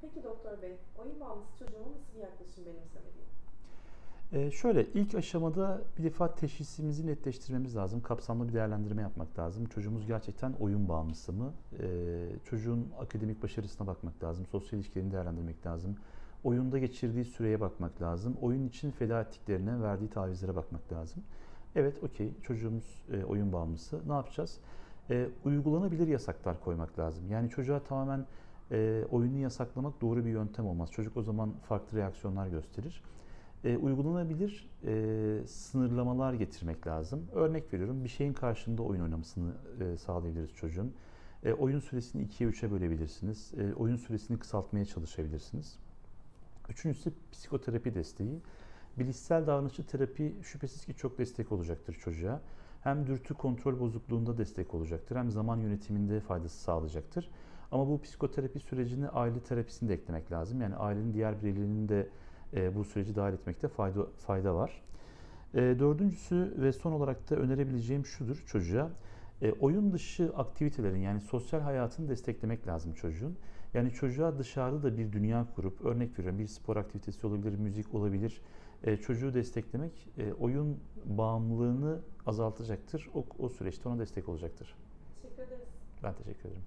Peki doktor bey, oyun bağımlısı çocuğuma nasıl bir yaklaşım benimsemeliyim? Ee, şöyle ilk aşamada bir defa teşhisimizi netleştirmemiz lazım. Kapsamlı bir değerlendirme yapmak lazım. Çocuğumuz gerçekten oyun bağımlısı mı? Ee, çocuğun akademik başarısına bakmak lazım. Sosyal ilişkilerini değerlendirmek lazım. Oyunda geçirdiği süreye bakmak lazım. Oyun için feda ettiklerine, verdiği tavizlere bakmak lazım. Evet, okey çocuğumuz e, oyun bağımlısı. Ne yapacağız? E, uygulanabilir yasaklar koymak lazım. Yani çocuğa tamamen e, oyunu yasaklamak doğru bir yöntem olmaz. Çocuk o zaman farklı reaksiyonlar gösterir. E, uygulanabilir e, sınırlamalar getirmek lazım. Örnek veriyorum bir şeyin karşında oyun oynamasını e, sağlayabiliriz çocuğun. E, oyun süresini 2'ye 3'e bölebilirsiniz. E, oyun süresini kısaltmaya çalışabilirsiniz. Üçüncüsü psikoterapi desteği. Bilişsel davranışçı terapi şüphesiz ki çok destek olacaktır çocuğa. Hem dürtü kontrol bozukluğunda destek olacaktır hem zaman yönetiminde faydası sağlayacaktır. Ama bu psikoterapi sürecini aile terapisini de eklemek lazım. Yani ailenin diğer bireylerinin de e, bu süreci dahil etmekte fayda, fayda var. E, dördüncüsü ve son olarak da önerebileceğim şudur çocuğa. E, oyun dışı aktivitelerin yani sosyal hayatını desteklemek lazım çocuğun. Yani çocuğa dışarıda da bir dünya kurup örnek veriyorum bir spor aktivitesi olabilir, müzik olabilir. E, çocuğu desteklemek e, oyun bağımlılığını azaltacaktır. O, o süreçte ona destek olacaktır. Teşekkür ederiz. Ben teşekkür ederim.